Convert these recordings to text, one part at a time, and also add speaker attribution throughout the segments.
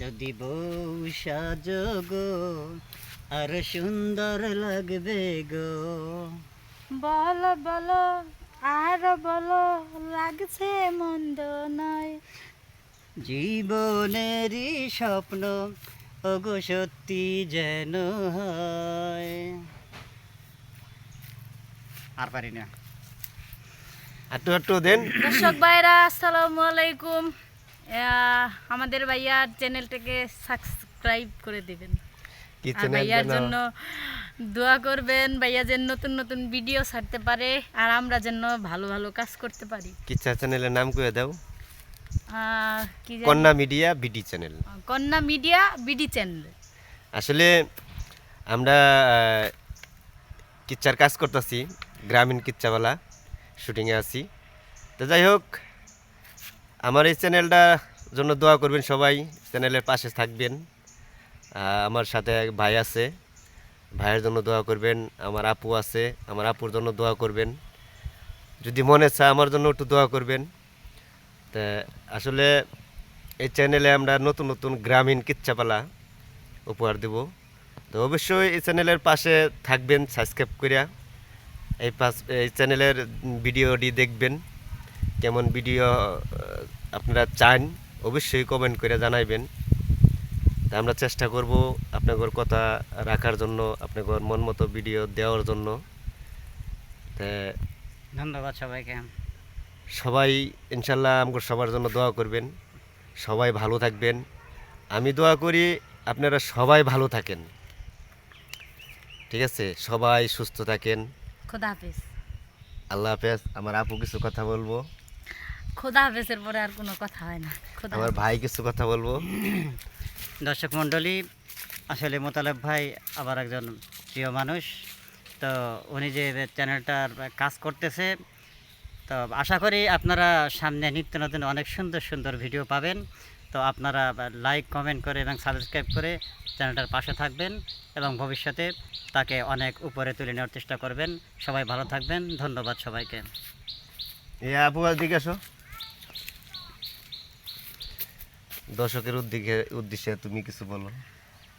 Speaker 1: যদি বউ সাজগো আর সুন্দর লাগবে গো।
Speaker 2: বলো বলো আর বলো লাগছে মন্দ নয়।
Speaker 1: জীবনেরই স্বপ্ন ওগো সত্যি যেন হয়। আর পারি না।
Speaker 3: একটু একটু দেন।
Speaker 2: দর্শক ভাইরা আসসালামু আলাইকুম। আমাদের ভাইয়ার চ্যানেলটাকে সাবস্ক্রাইব করে দিবেন। আর ভাইয়ার জন্য দোয়া করবেন ভাইয়া যেন নতুন নতুন ভিডিও ছাড়তে পারে আর আমরা যেন ভালো ভালো কাজ করতে পারি।
Speaker 3: কি চ্যানেলের নাম করে দাও? কন্যা মিডিয়া বিডি চ্যানেল।
Speaker 2: কন্যা মিডিয়া বিডি চ্যানেল।
Speaker 3: আসলে আমরা কিচ্ছার কাজ করতেছি গ্রামীণ কিচ্ছাওয়ালা শুটিংয়ে আছি। তো যাই হোক আমার এই চ্যানেলটা জন্য দোয়া করবেন সবাই, চ্যানেলের পাশে থাকবেন। আমার সাথে এক ভাই আছে, ভাইয়ের জন্য দোয়া করবেন, আমার আপু আছে, আমার আপুর জন্য দোয়া করবেন। যদি মনে চায় আমার জন্য একটু দোয়া করবেন। তা, আসলে এই চ্যানেলে আমরা নতুন নতুন গ্রামীণ কিচ্ছাপালা উপহার দেব। তো অবশ্যই এই চ্যানেলের পাশে থাকবেন, সাবস্ক্রাইব করিয়া এই পাশ, এই চ্যানেলের ভিডিওটি দেখবেন, কেমন ভিডিও আপনারা চান অবশ্যই কমেন্ট করে জানাইবেন। তা আমরা চেষ্টা করব আপনাদের কথা রাখার জন্য আপনাদের মন মতো ভিডিও দেওয়ার জন্য। তা
Speaker 1: ধন্যবাদ সবাইকে।
Speaker 3: সবাই ইনশাল্লাহ আমাকে সবার জন্য দোয়া করবেন। সবাই ভালো থাকবেন। আমি দোয়া করি আপনারা সবাই ভালো থাকেন। ঠিক আছে? সবাই সুস্থ থাকেন।
Speaker 2: খোদা হাফেজ।
Speaker 3: আল্লাহ হাফেজ। আমার আপু কিছু কথা বলব।
Speaker 2: খোদা হাফেজের পরে আর কোনো কথা হয় না। খোদা
Speaker 3: আমার ভাই কিছু কথা বলব?
Speaker 1: দর্শক মণ্ডলী আসলে মোতালেব ভাই আবার একজন প্রিয় মানুষ। তো উনি যে চ্যানেলটার কাজ করতেছে তো আশা করি আপনারা সামনে নিত্য নতুন অনেক সুন্দর সুন্দর ভিডিও পাবেন। তো আপনারা লাইক কমেন্ট করে এবং সাবস্ক্রাইব করে চ্যানেলটার পাশে থাকবেন এবং ভবিষ্যতে তাকে অনেক উপরে তুলে নেওয়ার চেষ্টা করবেন। সবাই ভালো থাকবেন। ধন্যবাদ সবাইকে।
Speaker 3: এ আপু দিকে আসো। দর্শকের উদ্দিকে উদ্দেশ্যে তুমি কিছু বলো।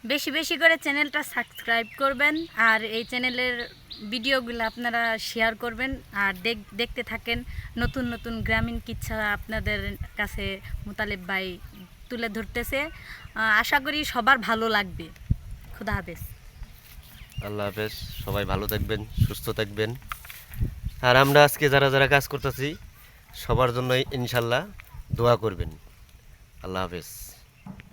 Speaker 2: বেশি বেশি করে চ্যানেলটা সাবস্ক্রাইব করবেন আর এই চ্যানেলের ভিডিওগুলো আপনারা শেয়ার করবেন আর দেখ- দেখতে থাকেন নতুন নতুন গ্রামীণ কিচ্ছা আপনাদের কাছে মোতালেব ভাই তুলে ধরতেছে। আশা করি সবার ভালো লাগবে। খুদা হাফেজ।
Speaker 3: আল্লাহ হাফেজ। সবাই ভালো থাকবেন সুস্থ থাকবেন। আর আমরা আজকে যারা যারা কাজ করতেছি সবার জন্য ইনশাল্লাহ দোয়া করবেন। আল্লাহ হাফেজ।